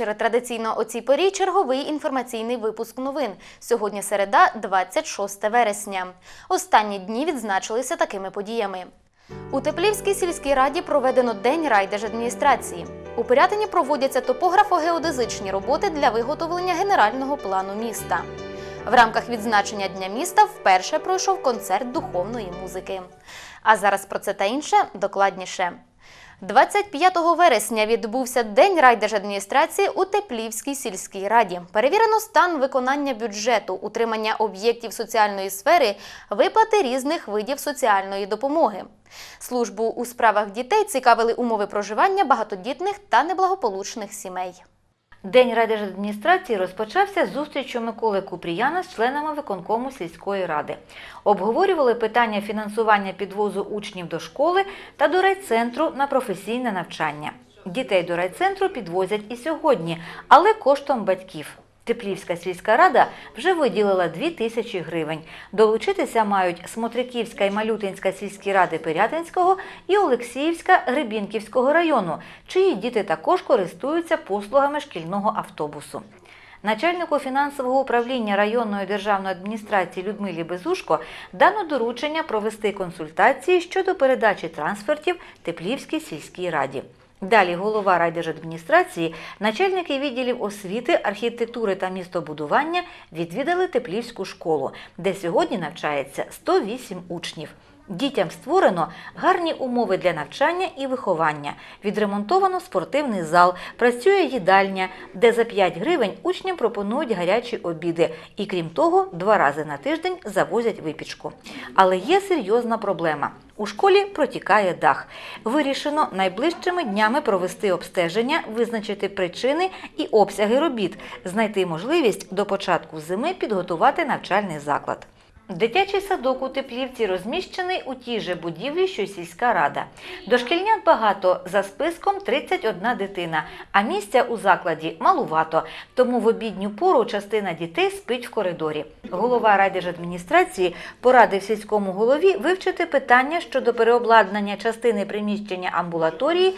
вечір. Традиційно о цій порі черговий інформаційний випуск новин. Сьогодні середа, 26 вересня. Останні дні відзначилися такими подіями. У Теплівській сільській раді проведено День райдержадміністрації. У Пирятині проводяться топографо-геодезичні роботи для виготовлення генерального плану міста. В рамках відзначення Дня міста вперше пройшов концерт духовної музики. А зараз про це та інше докладніше. 25 вересня відбувся День райдержадміністрації у Теплівській сільській раді. Перевірено стан виконання бюджету, утримання об'єктів соціальної сфери, виплати різних видів соціальної допомоги. Службу у справах дітей цікавили умови проживання багатодітних та неблагополучних сімей. День райдержадміністрації розпочався з зустрічю Миколи Купріяна з членами виконкому сільської ради. Обговорювали питання фінансування підвозу учнів до школи та до райцентру на професійне навчання. Дітей до райцентру підвозять і сьогодні, але коштом батьків. Теплівська сільська рада вже виділила 2 тисячі гривень. Долучитися мають Смотриківська і Малютинська сільські ради Пирятинського і Олексіївська Гребінківського району, чиї діти також користуються послугами шкільного автобусу. Начальнику фінансового управління районної державної адміністрації Людмилі Безушко дано доручення провести консультації щодо передачі трансфертів Теплівській сільській раді. Далі голова райдержадміністрації, начальники відділів освіти, архітектури та містобудування відвідали Теплівську школу, де сьогодні навчається 108 учнів. Дітям створено гарні умови для навчання і виховання. Відремонтовано спортивний зал, працює їдальня, де за 5 гривень учням пропонують гарячі обіди. І крім того, два рази на тиждень завозять випічку. Але є серйозна проблема. У школі протікає дах. Вирішено найближчими днями провести обстеження, визначити причини і обсяги робіт, знайти можливість до початку зими підготувати навчальний заклад. Дитячий садок у Теплівці розміщений у тій же будівлі, що й сільська рада. Дошкільнят багато, за списком 31 дитина, а місця у закладі малувато. Тому в обідню пору частина дітей спить в коридорі. Голова райдержадміністрації порадив сільському голові вивчити питання щодо переобладнання частини приміщення амбулаторії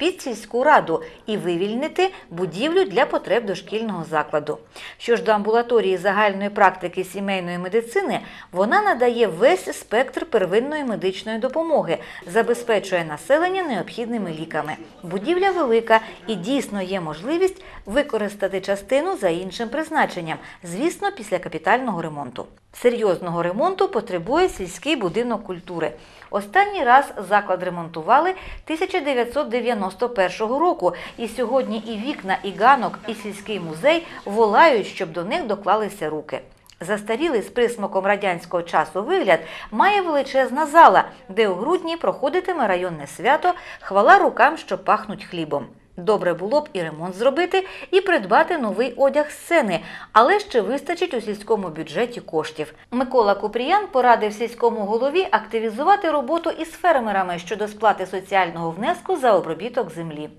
під сільську раду і вивільнити будівлю для потреб дошкільного закладу. Що ж до амбулаторії загальної практики сімейної медицини, вона надає весь спектр первинної медичної допомоги, забезпечує населення необхідними ліками. Будівля велика і дійсно є можливість використати частину за іншим призначенням, звісно, після капітального ремонту. Серйозного ремонту потребує сільський будинок культури. Останній раз заклад ремонтували 1991 року, і сьогодні і вікна, і ганок, і сільський музей волають, щоб до них доклалися руки. Застарілий з присмаком радянського часу вигляд має величезна зала, де у грудні проходитиме районне свято «Хвала рукам, що пахнуть хлібом». Добре було б і ремонт зробити, і придбати новий одяг сцени, але ще вистачить у сільському бюджеті коштів. Микола Купріян порадив сільському голові активізувати роботу із фермерами щодо сплати соціального внеску за обробіток землі.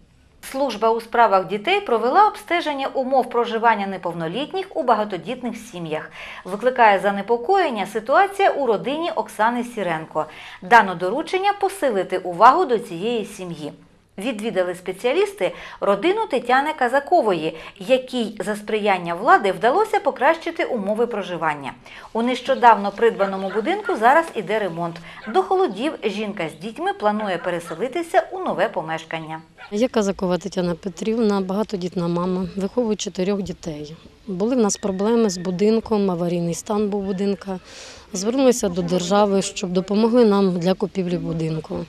Служба у справах дітей провела обстеження умов проживання неповнолітніх у багатодітних сім'ях. Викликає занепокоєння ситуація у родині Оксани Сіренко. Дано доручення посилити увагу до цієї сім'ї. Відвідали спеціалісти родину Тетяни Казакової, якій за сприяння влади вдалося покращити умови проживання. У нещодавно придбаному будинку зараз іде ремонт. До холодів жінка з дітьми планує переселитися у нове помешкання. Я Казакова Тетяна Петрівна, багатодітна мама, виховую чотирьох дітей. Були в нас проблеми з будинком, аварійний стан був будинка. Звернулися до держави, щоб допомогли нам для купівлі будинку.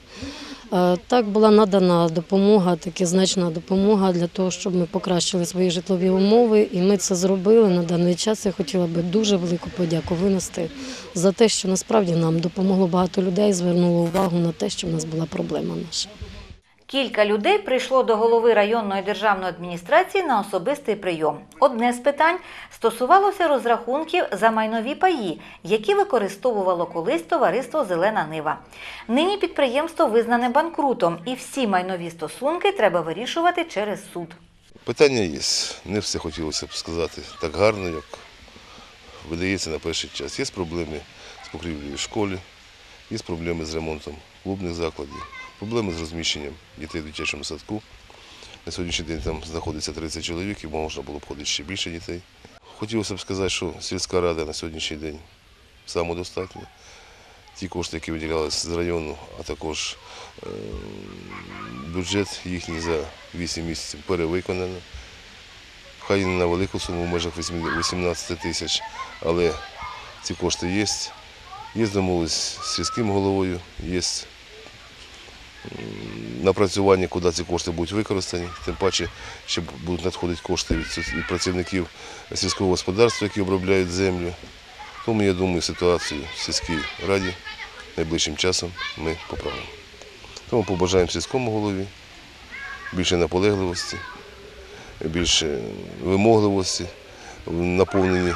Е, Так була надана допомога, таки значна допомога для того, щоб ми покращили свої житлові умови, і ми це зробили на даний час. Я хотіла би дуже велику подяку винести за те, що насправді нам допомогло багато людей, звернуло увагу на те, що в нас була проблема наша. Кілька людей прийшло до голови районної державної адміністрації на особистий прийом. Одне з питань стосувалося розрахунків за майнові паї, які використовувало колись товариство Зелена Нива. Нині підприємство визнане банкрутом, і всі майнові стосунки треба вирішувати через суд. Питання є. Не все хотілося б сказати так гарно, як видається на перший час. Є проблеми з покрівлею в школі, є проблеми з ремонтом клубних закладів, проблеми з розміщенням дітей в дитячому садку. На сьогоднішній день там знаходиться 30 чоловік і можна було б ходити ще більше дітей. Хотілося б сказати, що сільська рада на сьогоднішній день самодостатня. Ті кошти, які виділялися з району, а також е, бюджет їхній за 8 місяців перевиконано. Хай не на велику суму в межах 18 тисяч, але ці кошти є. Є домовленість з сільським головою, є напрацювання, куди ці кошти будуть використані. Тим паче, ще будуть надходити кошти від працівників сільського господарства, які обробляють землю. Тому я думаю, ситуацію в сільській раді найближчим часом ми поправимо. Тому побажаємо сільському голові більше наполегливості, більше вимогливості в наповненні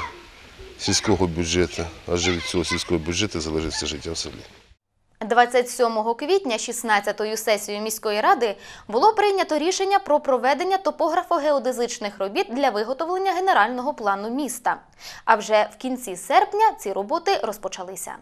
сільського бюджету, адже від цього сільського бюджету залежить все життя в селі. 27 квітня 16-ю сесією міської ради було прийнято рішення про проведення топографо-геодезичних робіт для виготовлення генерального плану міста. А вже в кінці серпня ці роботи розпочалися.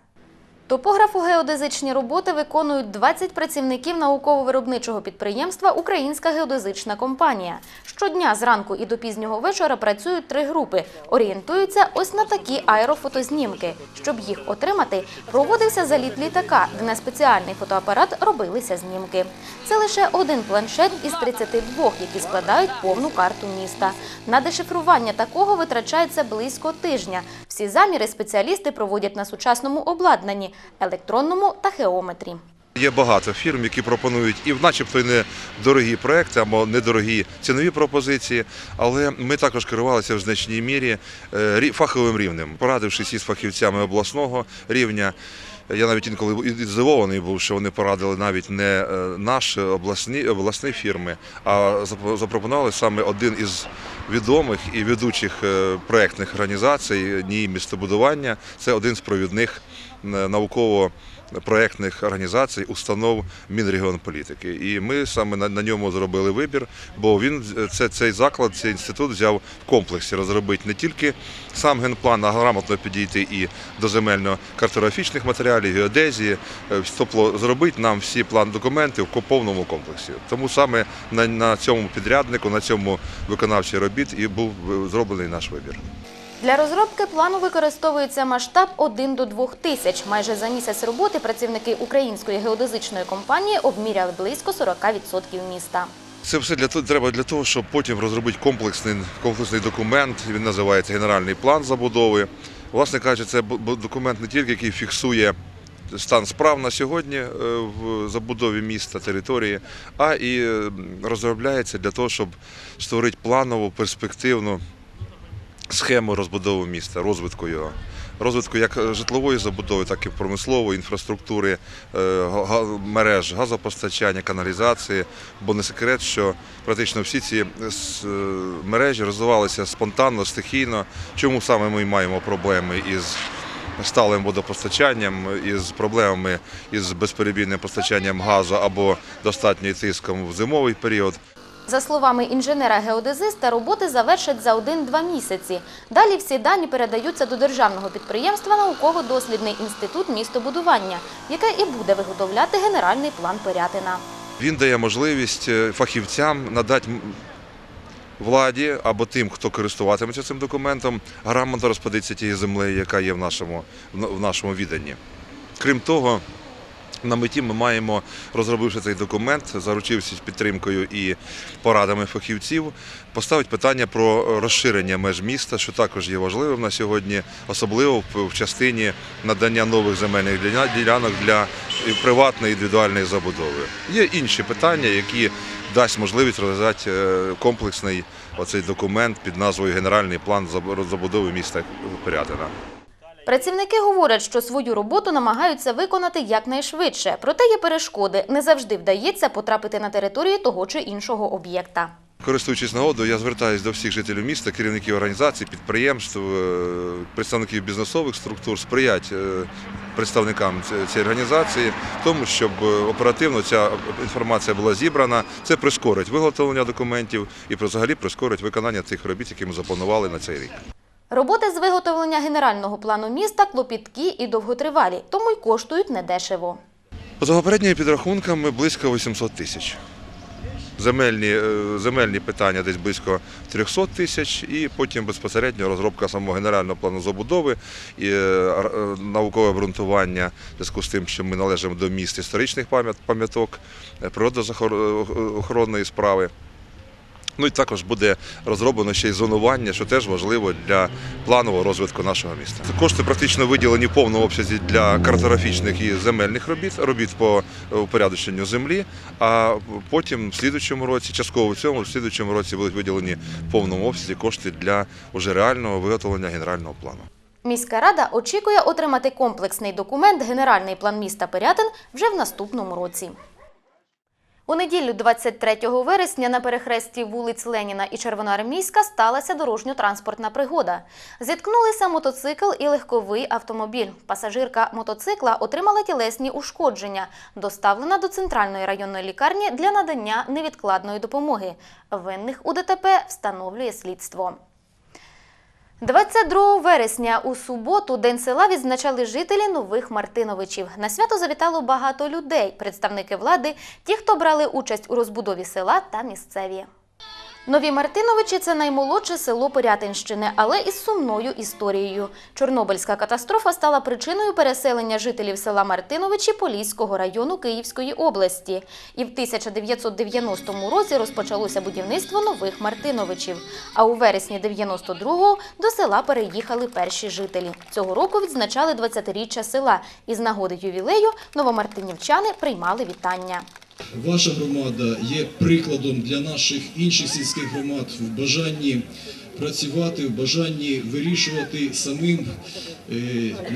Топографо-геодезичні роботи виконують 20 працівників науково-виробничого підприємства Українська геодезична компанія. Щодня зранку і до пізнього вечора працюють три групи. Орієнтуються ось на такі аерофотознімки. Щоб їх отримати, проводився заліт літака, де на спеціальний фотоапарат робилися знімки. Це лише один планшет із 32, які складають повну карту міста. На дешифрування такого витрачається близько тижня. Всі заміри спеціалісти проводять на сучасному обладнанні електронному та геометрі. Є багато фірм, які пропонують і начебто й не дорогі проекти або недорогі цінові пропозиції, але ми також керувалися в значній мірі е, фаховим рівнем, порадившись із фахівцями обласного рівня. Я навіть інколи і здивований був, що вони порадили навіть не е, наші обласні, обласні фірми, а запропонували саме один із відомих і ведучих е, проектних організацій НІІ містобудування. Це один з провідних науково проєктних організацій, установ Мінрегіонполітики. І ми саме на, на ньому зробили вибір, бо він це, цей заклад, цей інститут взяв в комплексі розробити не тільки сам генплан, а грамотно підійти і до земельно-картографічних матеріалів, геодезії, е, тобто зробити нам всі план документи в повному комплексі. Тому саме на, на цьому підряднику, на цьому виконавчій робіт і був е, зроблений наш вибір. Для розробки плану використовується масштаб 1 до 2 тисяч. Майже за місяць роботи працівники української геодезичної компанії обміряли близько 40% міста. Це все для треба для того, щоб потім розробити комплексний комплексний документ. Він називається генеральний план забудови. Власне кажучи, це документ не тільки який фіксує стан справ на сьогодні е, в забудові міста, території, а і розробляється для того, щоб створити планову перспективну схему розбудови міста, розвитку його. Розвитку як житлової забудови, так і промислової інфраструктури, е, мереж газопостачання, каналізації. Бо не секрет, що практично всі ці е, мережі розвивалися спонтанно, стихійно. Чому саме ми маємо проблеми із сталим водопостачанням, із проблемами із безперебійним постачанням газу або достатньою тиском в зимовий період. За словами інженера-геодезиста, роботи завершать за 1-2 місяці. Далі всі дані передаються до державного підприємства Науково-дослідний інститут містобудування, яке і буде виготовляти генеральний план Пирятина. Він дає можливість е, фахівцям надати владі або тим, хто користуватиметься цим документом, грамотно розподитися тією землею, яка є в нашому, в нашому відданні. Крім того, на меті ми маємо, розробивши цей документ, заручившись підтримкою і порадами фахівців, поставити питання про розширення меж міста, що також є важливим на сьогодні, особливо в- частині надання нових земельних ділянок для приватної індивідуальної забудови. Є інші питання, які дасть можливість розв'язати е, комплексний оцей документ під назвою Генеральний план забудови міста Пирятина. Працівники говорять, що свою роботу намагаються виконати якнайшвидше, проте є перешкоди. Не завжди вдається потрапити на територію того чи іншого об'єкта. Користуючись нагодою, я звертаюся до всіх жителів міста, керівників організацій, підприємств, е, представників бізнесових структур, сприяти е, представникам цієї організації, тому, щоб е, оперативно ця інформація була зібрана. Це прискорить виготовлення документів і взагалі прискорить виконання тих робіт, які ми запланували на цей рік. Роботи з виготовлення генерального плану міста клопіткі і довготривалі, тому й коштують недешево. За попередніми підрахунками близько 800 тисяч. земельні, е, земельні питання десь близько 300 тисяч, і потім безпосередньо розробка самого генерального плану забудови і е, е, наукове обґрунтування в зв'язку з тим, що ми належимо до міст історичних пам'яток, природоохоронної справи. Ну і також буде розроблено ще й зонування, що теж важливо для планового розвитку нашого міста. Кошти практично виділені в повному обсязі для картографічних і земельних робіт, робіт по упорядоченню землі. А потім в слідучому році, частково в цьому, в слідучому році будуть виділені в повному обсязі кошти для уже реального виготовлення генерального плану. Міська рада очікує отримати комплексний документ Генеральний план міста Пирятин вже в наступному році. У неділю 23 вересня на перехресті вулиць Леніна і Червоноармійська сталася дорожньо-транспортна пригода. Зіткнулися мотоцикл і легковий автомобіль. Пасажирка мотоцикла отримала тілесні ушкодження, доставлена до центральної районної лікарні для надання невідкладної допомоги. Винних у ДТП встановлює слідство. 22 вересня у суботу День села відзначали жителі нових Мартиновичів. На свято завітало багато людей, представники влади, ті, хто брали участь у розбудові села та місцеві. Нові Мартиновичі це наймолодше село Пирятинщини, але із сумною історією. Чорнобильська катастрофа стала причиною переселення жителів села Мартиновичі Поліського району Київської області. І в 1990 році розпочалося будівництво нових Мартиновичів. А у вересні 92-го до села переїхали перші жителі. Цього року відзначали 20-річчя села. І з нагоди ювілею новомартинівчани приймали вітання. Ваша громада є прикладом для наших інших сільських громад в бажанні працювати, в бажанні вирішувати самим е,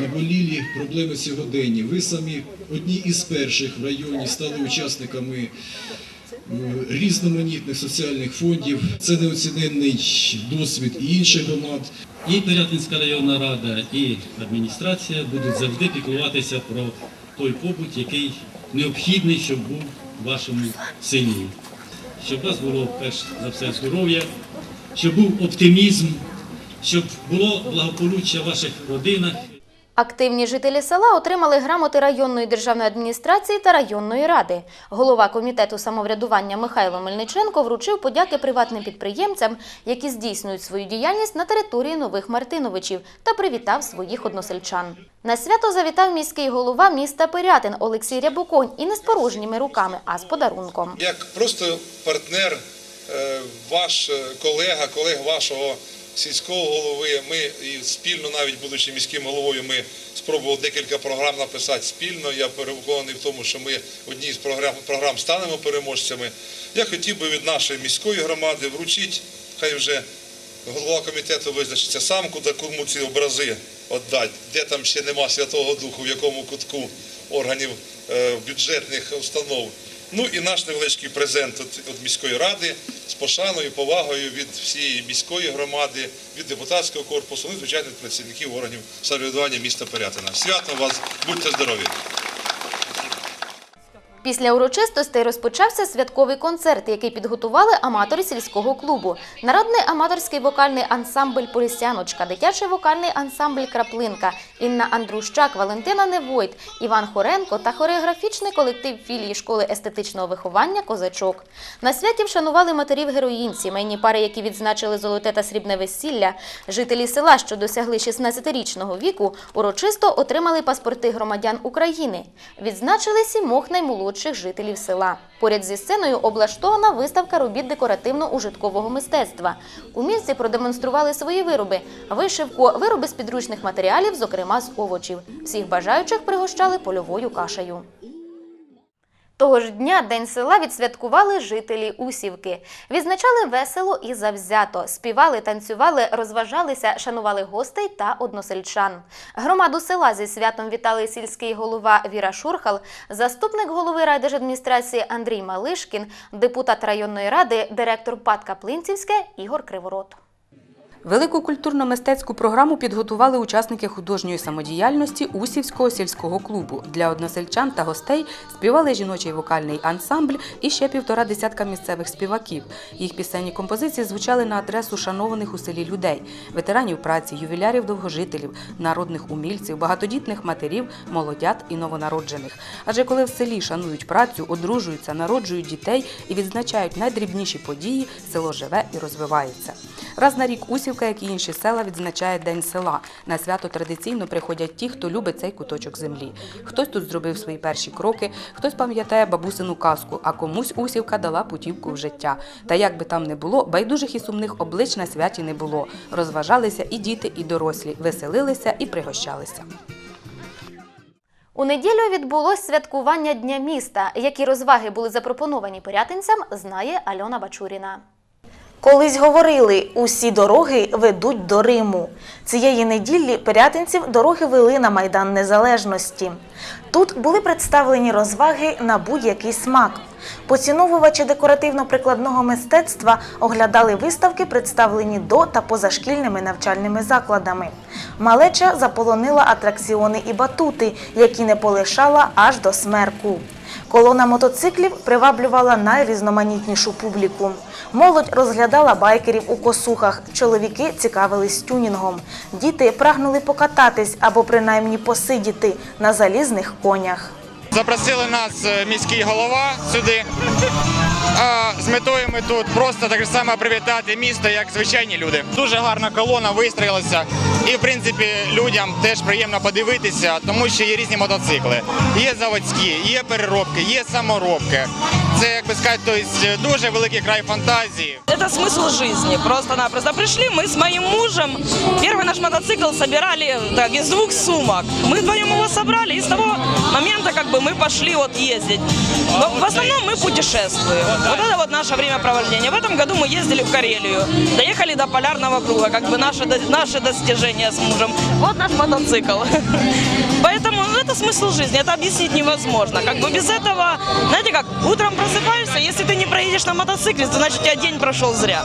наболілі проблеми сьогодення. Ви самі одні із перших в районі стали учасниками е, різноманітних соціальних фондів. Це неоціненний досвід і інших громад. І Пирятинська районна рада, і адміністрація будуть завжди піклуватися про той побут, який необхідний, щоб був вашому селі. Щоб у вас було перш за все здоров'я, щоб був оптимізм, щоб було благополуччя в ваших родинах. Активні жителі села отримали грамоти районної державної адміністрації та районної ради. Голова комітету самоврядування Михайло Мельниченко вручив подяки приватним підприємцям, які здійснюють свою діяльність на території нових Мартиновичів, та привітав своїх односельчан. На свято завітав міський голова міста Пирятин Олексій Рябоконь і не з порожніми руками, а з подарунком. як просто партнер, е, ваш е, колега, колег вашого сільського голови. Ми спільно, навіть будучи міським головою, ми спробували декілька програм написати спільно. Я переконаний в тому, що ми одні з програм, програм станемо переможцями. Я хотів би від нашої міської громади вручити, хай вже голова комітету визначиться сам, куди кому ці образи віддати, де там ще нема Святого Духу, в якому кутку органів е, бюджетних установ. Ну і наш невеличкий презент від, міської ради з пошаною, повагою від всієї міської громади, від депутатського корпусу, ну і звичайно від працівників органів самоврядування міста Порятина. Святом вас, будьте здорові! Після урочистостей розпочався святковий концерт, який підготували аматори сільського клубу. Народний аматорський вокальний ансамбль Полісяночка, дитячий вокальний ансамбль Краплинка, Інна Андрущак, Валентина Невойт, Іван Хоренко та хореографічний колектив філії школи естетичного виховання Козачок. На святі вшанували матерів героїнь, сімейні пари, які відзначили золоте та срібне весілля. Жителі села, що досягли 16-річного віку, урочисто отримали паспорти громадян України. Відзначили сімох наймолодших жителів села. Поряд зі сценою облаштована виставка робіт декоративно-ужиткового мистецтва. Умільці продемонстрували свої вироби: вишивку, вироби з підручних матеріалів, зокрема з овочів. Всіх бажаючих пригощали польовою кашею. Того ж дня День села відсвяткували жителі Усівки. Відзначали весело і завзято. Співали, танцювали, розважалися, шанували гостей та односельчан. Громаду села зі святом вітали сільський голова Віра Шурхал, заступник голови райдержадміністрації Андрій Малишкін, депутат районної ради, директор ПАТ Каплинцівське Ігор Криворот. Велику культурно-мистецьку програму підготували учасники художньої самодіяльності Усівського сільського клубу. Для односельчан та гостей співали жіночий вокальний ансамбль і ще півтора десятка місцевих співаків. Їх пісенні композиції звучали на адресу шанованих у селі людей, ветеранів праці, ювілярів довгожителів, народних умільців, багатодітних матерів, молодят і новонароджених. Адже коли в селі шанують працю, одружуються, народжують дітей і відзначають найдрібніші події, село живе і розвивається. Раз на рік Усівка, як і інші села, відзначає День села. На свято традиційно приходять ті, хто любить цей куточок землі. Хтось тут зробив свої перші кроки, хтось пам'ятає бабусину казку, а комусь Усівка дала путівку в життя. Та як би там не було, байдужих і сумних облич на святі не було. Розважалися і діти, і дорослі, веселилися і пригощалися. У неділю відбулось святкування Дня міста. Які розваги були запропоновані порятинцям, знає Альона Бачуріна. Колись говорили, усі дороги ведуть до Риму. Цієї неділі пирятинців дороги вели на Майдан Незалежності. Тут були представлені розваги на будь-який смак. Поціновувачі декоративно-прикладного мистецтва оглядали виставки, представлені до та позашкільними навчальними закладами. Малеча заполонила атракціони і батути, які не полишала аж до смерку. Колона мотоциклів приваблювала найрізноманітнішу публіку. Молодь розглядала байкерів у косухах, чоловіки цікавились тюнінгом. Діти прагнули покататись або принаймні посидіти на залізних конях. Запросили нас е, міський голова сюди. А з метою ми тут просто так само привітати місто, як звичайні люди. Дуже гарна колона вистроїлася. І в принципі людям теж приємно подивитися, тому що є різні мотоцикли. Є заводські, є переробки, є саморобки. Це як би сказати, тобто, дуже великий край фантазії. Это смысл жизни. Просто-напросто пришли мы с моим мужем. Первый наш мотоцикл собирали так, из двух сумок. Мы вдвоем его собрали, и с того момента как бы мы пошли вот ездить. Но в основном мы путешествуем. Вот это вот наше времяпровождение. В этом году мы ездили в Карелию. Доехали до полярного круга, как бы наше, наше достижение с мужем. Вот наш мотоцикл. Поэтому ну, это смысл жизни, это объяснить невозможно. Как бы без этого, знаете как, утром просыпаешься, если ты не проедешь на мотоцикле, то значит у тебя день прошел зря.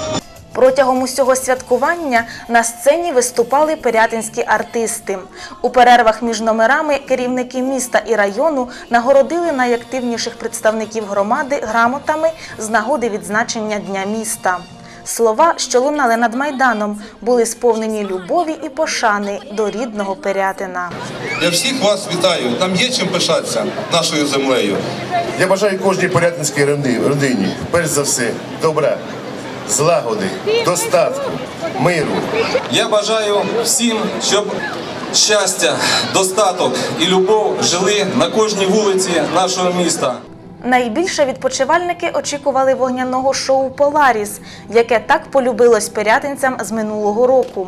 Протягом усього святкування на сцені виступали пирятинські артисти. У перервах між номерами керівники міста і району нагородили найактивніших представників громади грамотами з нагоди відзначення Дня міста. Слова, що лунали над майданом, були сповнені любові і пошани до рідного Пирятина. Я всіх вас вітаю. Там є чим пишатися нашою землею. Я бажаю кожній порятинській родині, родині, перш за все, добра, злагоди, достатку, миру. Я бажаю всім, щоб щастя, достаток і любов жили на кожній вулиці нашого міста. Найбільше відпочивальники очікували вогняного шоу Поларіс, яке так полюбилось пирятинцям з минулого року.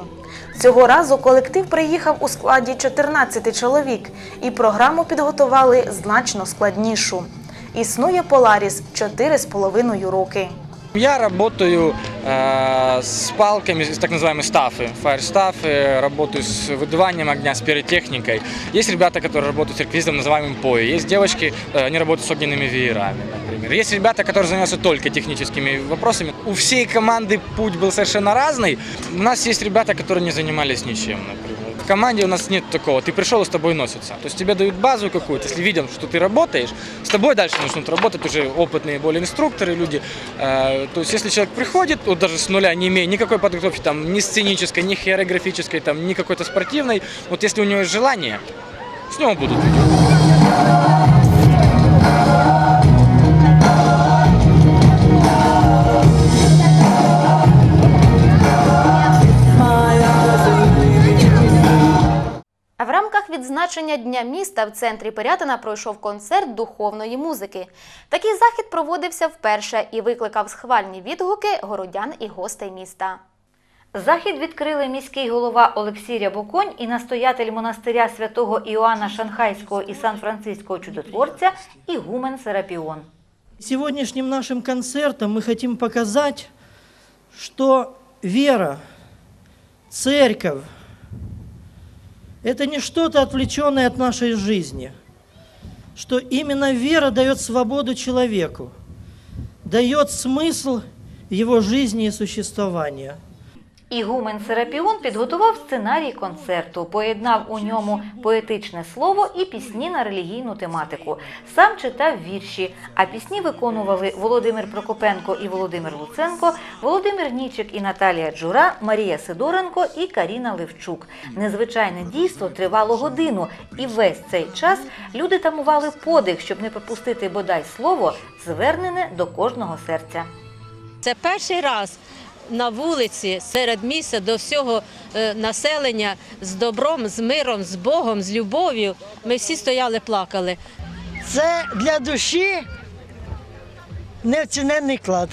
Цього разу колектив приїхав у складі 14 чоловік, і програму підготували значно складнішу. Існує Поларіс 4,5 роки. Я работаю э, с палками, с так называемые стафы, фаерстафы, работаю с выдуванием огня, с пиротехникой. Есть ребята, которые работают с реквизитом, называемым пои. Есть девочки, э, они работают с огненными веерами, например. Есть ребята, которые занимаются только техническими вопросами. У всей команды путь был совершенно разный. У нас есть ребята, которые не занимались ничем, например. В команде у нас нет такого. Ты пришел, и с тобой носятся. То есть тебе дают базу какую-то, если видят, что ты работаешь, с тобой дальше начнут работать уже опытные более инструкторы, люди. Э, То есть если человек приходит, вот даже с нуля, не имея никакой подготовки, там, ни сценической, ни хореографической, там, ни какой-то спортивной, вот если у него есть желание, с него будут. Відзначення Дня міста в центрі Пирятина пройшов концерт духовної музики. Такий захід проводився вперше і викликав схвальні відгуки городян і гостей міста. Захід відкрили міський голова Олексій Рябоконь і настоятель монастиря святого Іоанна Шанхайського і Сан-Франциського чудотворця Ігумен Серапіон. Сегодняшним нашим концертом мы хотим показать, что вера, церковь – это не что-то отвлеченное от нашей жизни, что именно вера дает свободу человеку, дает смысл его жизни и существования. Ігумен Серапіон підготував сценарій концерту, поєднав у ньому поетичне слово і пісні на релігійну тематику. Сам читав вірші, а пісні виконували Володимир Прокопенко і Володимир Луценко, Володимир Нічик і Наталія Джура, Марія Сидоренко і Каріна Левчук. Незвичайне дійство тривало годину, і весь цей час люди тамували подих, щоб не пропустити бодай слово, звернене до кожного серця. Це перший раз на вулиці серед міста до всього е, населення з добром, з миром, з Богом, з любов'ю. Ми всі стояли, плакали. Це для душі неоціненний клад.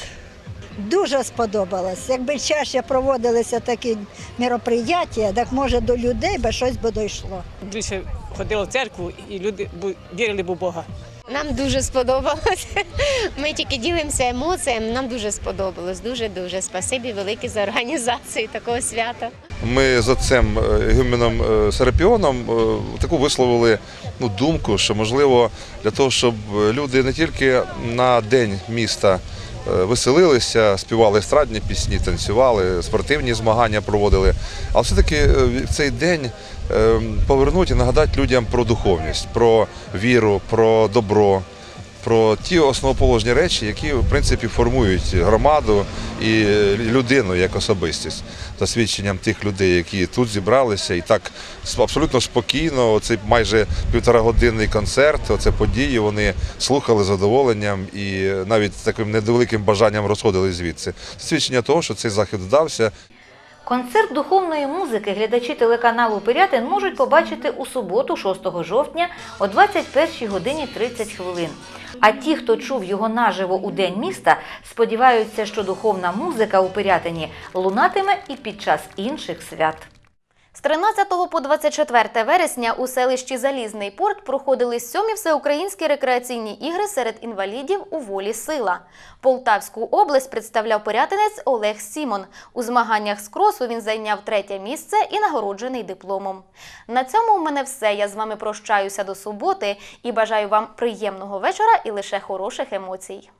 Дуже сподобалось. Якби чаще проводилися такі мероприятия, так може до людей би щось би дійшло. Більше ходили в церкву і люди вірили б у Бога. Нам дуже сподобалось. Ми тільки ділимося емоціями. Нам дуже сподобалось. Дуже дуже спасибі велике за організацію такого свята. Ми з отцем гюміном Гюменом е, Серапіоном е, таку висловили ну, думку, що можливо для того, щоб люди не тільки на день міста е, веселилися, співали естрадні пісні, танцювали, спортивні змагання проводили, Але все-таки е, в цей день е, повернути і нагадати людям про духовність, про віру, про добро. Про ті основоположні речі, які в принципі формують громаду і людину як особистість, за свідченням тих людей, які тут зібралися, і так абсолютно спокійно. Оцей майже півторагодинний концерт, оце події. Вони слухали з задоволенням і навіть таким невеликим бажанням розходили звідси. Свідчення того, що цей захід вдався. Концерт духовної музики глядачі телеканалу Пирятин можуть побачити у суботу, 6 жовтня о 21 годині 30 хвилин. А ті, хто чув його наживо у День міста, сподіваються, що духовна музика у Пирятині лунатиме і під час інших свят. З 13 по 24 вересня у селищі Залізний порт проходили сьомі всеукраїнські рекреаційні ігри серед інвалідів у волі сила. Полтавську область представляв порятинець Олег Сімон. У змаганнях з кросу він зайняв третє місце і нагороджений дипломом. На цьому у мене все. Я з вами прощаюся до суботи і бажаю вам приємного вечора і лише хороших емоцій.